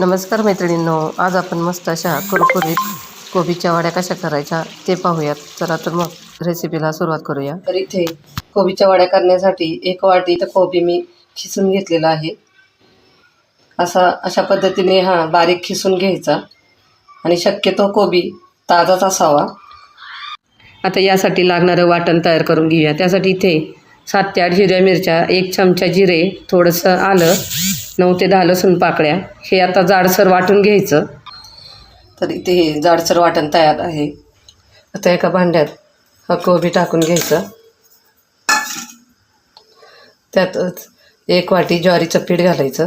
नमस्कार मैत्रिणींनो आज आपण मस्त अशा कुरकुरीत कोबीच्या वड्या कशा करायच्या ते पाहूयात. चला तर मग रेसिपीला सुरुवात करूया. तर इथे कोबीच्या वड्या करण्यासाठी एक वाटी तर कोबी मी खिसून घेतलेला आहे. असा अशा पद्धतीने हा बारीक खिसून घ्यायचा आणि शक्यतो कोबी ताजाच असावा. आता यासाठी लागणारं वाटण तयार करून घेऊया. त्यासाठी इथे सात ते आठ हिरव्या मिरच्या एक चमचा जिरे थोडंसं आलं नऊ ते दहा लसूण पाकळ्या. हे आता जाडसर वाटून घ्यायचं. तर इथे हे जाडसर वाटण तयार आहे. आता एका भांड्यात हा कोबी टाकून घ्यायचं. त्यातच एक वाटी ज्वारीचं पीठ घालायचं.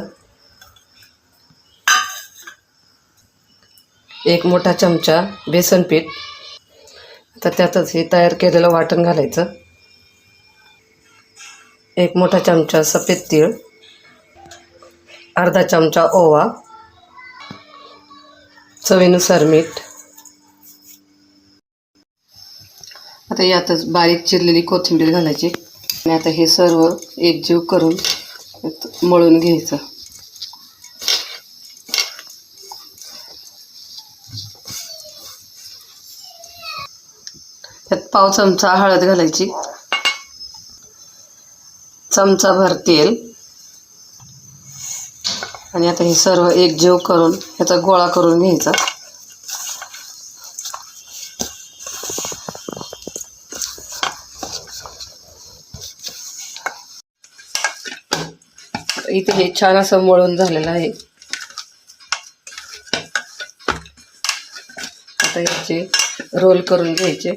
एक मोठा चमचा बेसन पीठ. आता त्यातच हे तयार केलेलं वाटण घालायचं. एक मोठा चमचा सफेद तीळ. अर्धा चमचा ओवा चवीनुसार मीठ. आता यातच बारीक चिरलेली कोथिंबीर घालायची. आणि आता हे सर्व एकजीव करून मळून घ्यायचं. त्यात पाव चमचा हळद घालायची. चमचाभर तेल. आणि आता हे सर्व एकजीव करून ह्याचा गोळा करून घ्यायचा. इथे हे छान असं मळून झालेलं आहे. आता याचे रोल करून घ्यायचे.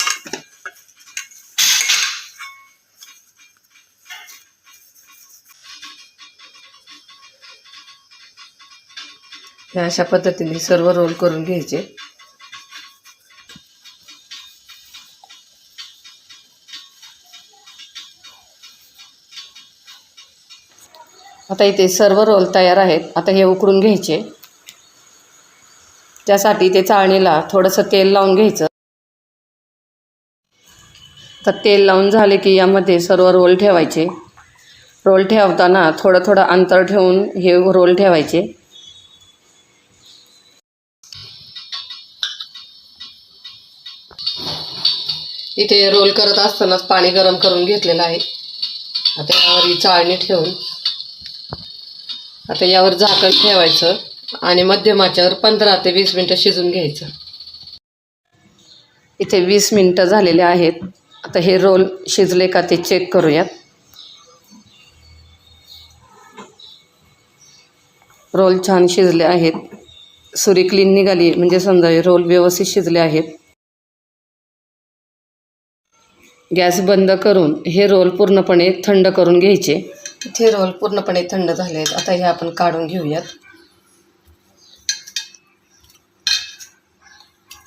अशा पद्धतीने सर्व रोल करून घ्यायचे. आता इथे सर्व रोल तयार आहेत. आता हे उकडून घ्यायचे. त्यासाठी ते चाळणीला थोडंसं तेल लावून घ्यायचं. तर तेल लावून झाले की यामध्ये सर्व रोल ठेवायचे. रोल ठेवताना थोडं थोडं अंतर ठेवून हे रोल ठेवायचे. इथे रोल करत असतानाच पाणी गरम करून घेतलेलं आहे. आता यावर ही चाळणी ठेवून आता यावर झाकण ठेवायचं आणि मध्यमाच्यावर पंधरा ते वीस मिनटं शिजून घ्यायचं. इथे वीस मिनटं झालेले आहेत. आता हे रोल शिजले का ते चेक करूयात. रोल छान शिजले आहेत. सुरी क्लीन निघाली म्हणजे समजा हे रोल व्यवस्थित शिजले आहेत. गॅस बंद करून हे रोल पूर्णपणे थंड करून घ्यायचे. इथे रोल पूर्णपणे थंड झाले आहेत आता हे आपण काढून घेऊयात.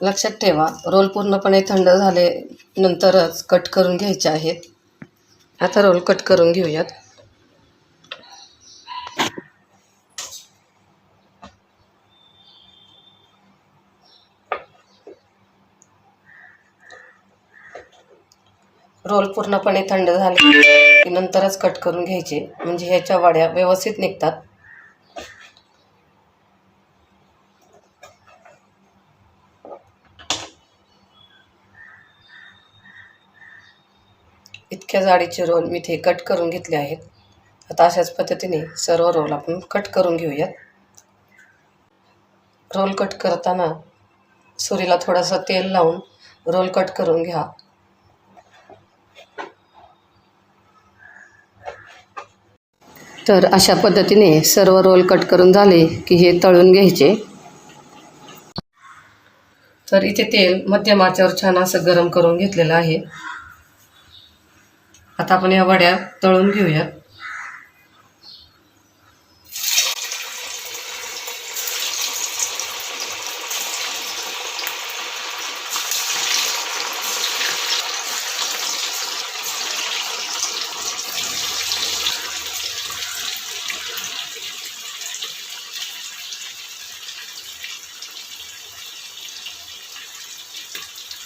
लक्षात ठेवा रोल पूर्णपणे थंड झाले नंतरच कट करून घ्यायचे आहेत. आता रोल कट करून घेऊयात. रोल पूर्णपणे थंड झाले. की नंतरच कट करून घ्यायचे. म्हणजे ह्याच्या वड्या व्यवस्थित निघतात. इतक्या जाडीचे रोल मी ते कट करून घेतले आहेत. आता अशाच पद्धतीने सर्व रोल आपण कट करून घेऊयात. रोल कट करताना सुरीला थोडंसं तेल लावून रोल कट करून घ्या. तर अशा पद्धतीने सर्व रोल कट करून झाले की हे तळून घ्यायचे. तर इथे तेल मध्यम आचेवर छान असं गरम करून घेतलेलं आहे. आता आपण या वड्या तळून घेऊयात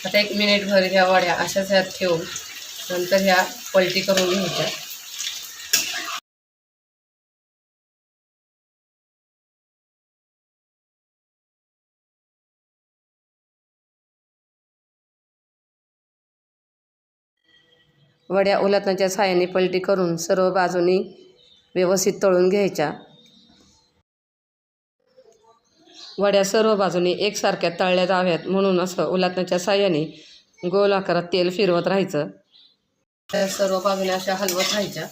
आता एक मिनिटभर ह्या वड्या अशाच ह्यात ठेवून नंतर ह्या पलटी करून घ्यायच्या. वड्या उलटण्याच्या साहाय्याने पलटी करून सर्व बाजूनी व्यवस्थित तळून घ्यायच्या. वड्या सर्व बाजूने एकसारख्या तळल्या जाव्यात म्हणून असं उलातनाच्या साह्याने गोल आकारात तेल फिरवत राहायचं. त्या सर्व बाजूने अशा हलवत राहायच्या.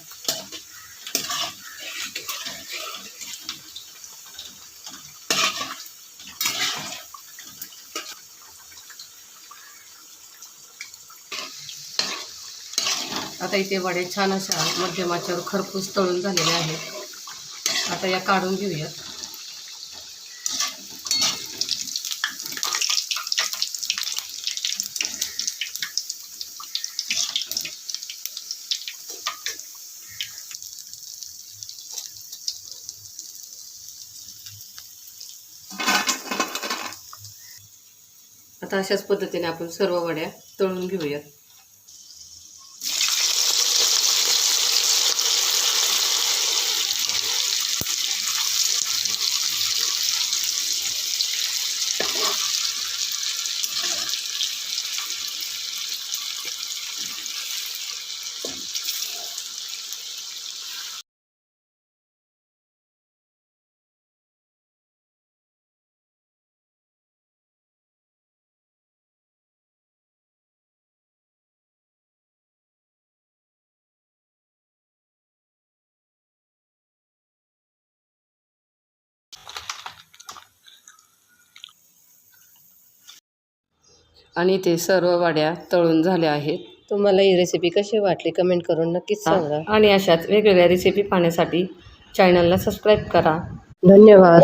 आता इथे वडे छान अशा मध्यमाच्यावर खरपूस तळून झालेले आहेत. आता या काढून घेऊयात. आता अशाच पद्धतीने आपण सर्व वड्या तळून घेऊयात. आणि ते सर्व वड्या तळून झाल्या आहेत. तुम्हाला ही रेसिपी कशी वाटली कमेंट करून नक्कीच सांगा. आणि अशाच वेगवेगळ्या रेसिपी पाहण्यासाठी चॅनलला सबस्क्राईब करा. धन्यवाद.